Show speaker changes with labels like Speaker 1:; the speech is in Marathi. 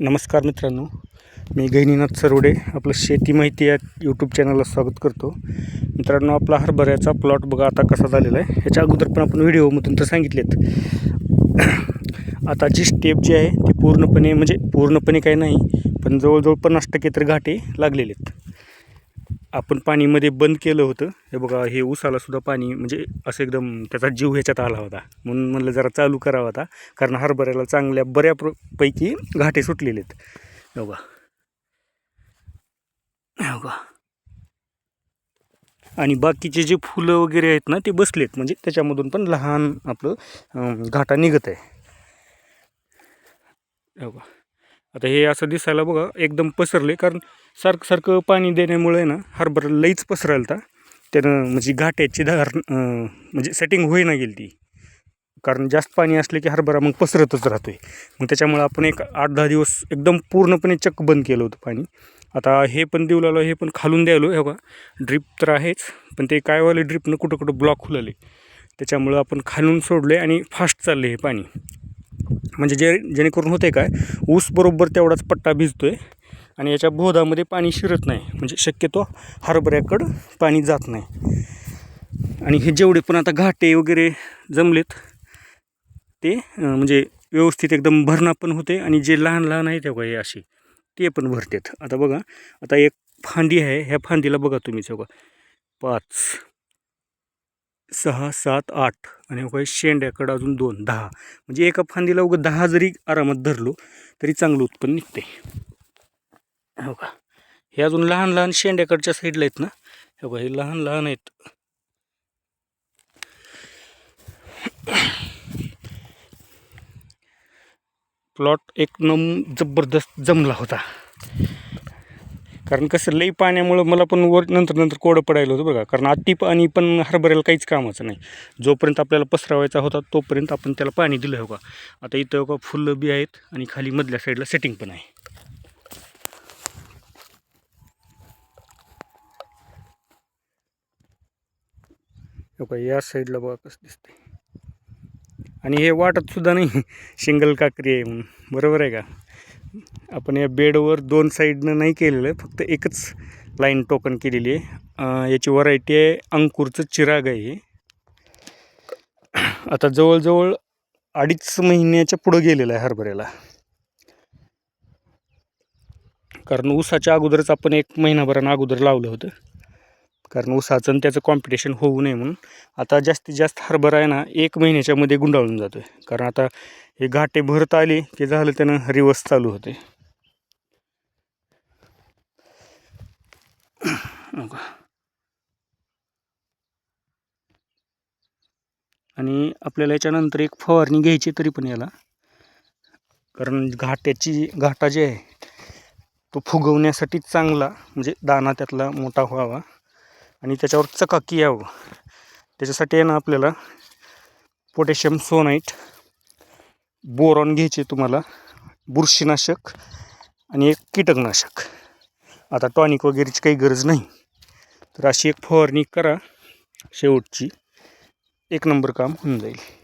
Speaker 1: नमस्कार मित्रांनो मी गहिनीनाथ सरोडे आपलं शेती माहिती या यूट्यूब चॅनलला स्वागत करतो. मित्रांनो आपला हरभऱ्याचा प्लॉट बघा आता कसा झालेला आहे. ह्याच्या अगोदर पण आपण व्हिडिओमधून तर सांगितलेत. आता जी स्टेप जी आहे ती पूर्णपणे म्हणजे पूर्णपणे काही नाही पण जवळजवळ पन्नास टक्के तर घाटे लागलेले आहेत आपण पाणीमध्ये बंद केलं होतं. हे बघा हे ऊसाला सुद्धा पाणी म्हणजे असं एकदम त्याचा जीव ह्याच्यात आला होता. म्हणून म्हणलं जरा चालू करावा होता कारण हरभऱ्याला चांगल्या बऱ्या पैकी घाटे सुटलेले आहेत. बघा. बघा. आणि बाकीचे जे फुलं वगैरे आहेत ना ते बसलेत. म्हणजे त्याच्यामधून पण लहान आपलं घाटा निघत आहे. बघा. आता हे असं दिसायला बघा एकदम पसरले कारण सारखं सारखं पाणी देण्यामुळे ना हरभरा लईच पसरायला त्यानं म्हणजे घाट्याची धार म्हणजे सेटिंग होईना गेली ती कारण जास्त पाणी असले की हरभरा मग पसरतच राहतो आहे मग त्याच्यामुळं आपण एक आठ दहा दिवस एकदम पूर्णपणे चक्क बंद केलं होतं पाणी. आता हे पण देऊ लागलो हे पण खालून द्यायलो हे बघा ड्रीप तर आहेच पण ते कायवाले ड्रीपनं कुठं कुठं ब्लॉक खुलले त्याच्यामुळं आपण खालून सोडले आणि फास्ट चालले हे पाणी. म्हणजे जे जेणेकरून होते काय ऊस बरोबर तेवढाच पट्टा भिजतो आहे आणि याच्या बोधामध्ये पाणी शिरत नाही. म्हणजे शक्यतो हरभऱ्याकडं पाणी जात नाही. आणि हे जेवढे पण आता घाटे वगैरे जमलेत ते म्हणजे व्यवस्थित एकदम भरणा पण होते आणि जे लहान लहान आहे तेव्हा हे असे ते पण भरतात. आता बघा आता एक फांदी आहे ह्या फांदीला बघा तुम्ही बघा पाच सहा सात आठ आणि हो बघा शेंड्याकडं अजून दोन दहा. म्हणजे एका फांदीला उगं दहा जरी आरामात धरलो तरी चांगलं उत्पन्न निघते हो का? हे अजून लहान लहान शेंड्याकडच्या साईडला आहेत ना? हे बघा हे लहान लहान आहेत. प्लॉट एक नम जबरदस्त जमला होता. कारण कसं लई पाण्यामुळं मला पण वर नंतर नंतर कोडं पडायला होतं बघा कारण अति पाणी पण हरभऱ्याला काहीच कामाचं नाही. जोपर्यंत आपल्याला पसरवायचा होता तोपर्यंत आपण त्याला पाणी दिलं हो का. आता इथं हो का फुलं बी आहेत आणि खाली मधल्या साईडला सेटिंग पण आहे. हो का या साईडला बघा कसं दिसतंय. आणि हे वाटत सुद्धा नाही शिंगल काकरी आहे म्हणून. बरोबर आहे का? आपण या बेडवर दोन साईडनं नाही केलेलं आहे फक्त एकच लाईन टोकन केलेली आहे. याची व्हरायटी आहे अंकुरचं चिराग आहे. आता जवळजवळ अडीच महिन्याच्या पुढं गेलेलं आहे हरभऱ्याला. कारण ऊसाच्या अगोदरच आपण एक महिनाभरानं अगोदर लावलं होतं. कारण ऊसाचं आणि त्याचं कॉम्पिटिशन होऊ नये म्हणून. आता जास्तीत जास्त हरभरा आहे ना एक महिन्याच्यामध्ये गुंडाळून जातो आहे कारण आता हे घाटे भरत आले की झालं त्यानं रिवर्स चालू होते. आणि आपल्याला याच्यानंतर एक फवारणी घ्यायची तरी पण याला. कारण घाट्याची घाटा जे आहे तो फुगवण्यासाठी चांगला म्हणजे दाना त्यातला मोठा व्हावा. आणि त्याच्यावर चकाकी यावं. त्याच्यासाठी आहे ना आपल्याला पोटॅशियम सोनाईट बोरॉन घ्यायचे तुम्हाला बुरशीनाशक आणि एक कीटकनाशक. आता टॉनिक वगैरेची काही गरज नाही. तर अशी एक फवारणी करा. शेवटची एक नंबर काम होऊन जाईल.